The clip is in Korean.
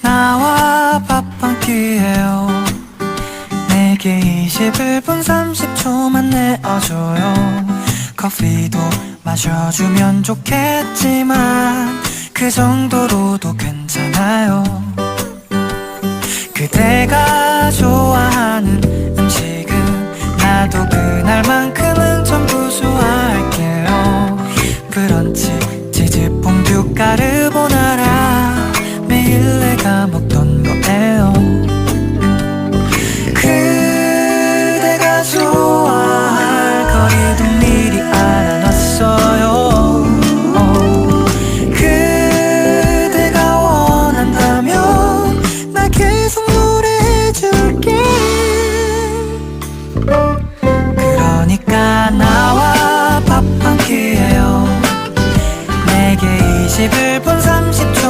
나와 밥한 끼에요. 내게 21분 30초만 내어줘요. 커피도 마셔주면 좋겠지만 그 정도로도 괜찮아요. 그대가 좋아하는 음식은 나도 그날만큼은 전부 소화할게요. 브런치 치즈 퐁듀 까르보나 21분 30초